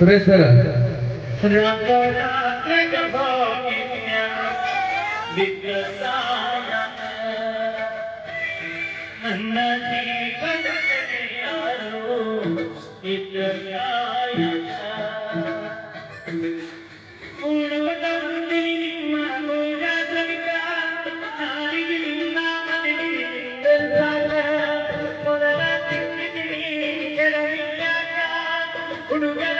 Suresh sir Uruguay.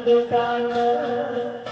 都忘了。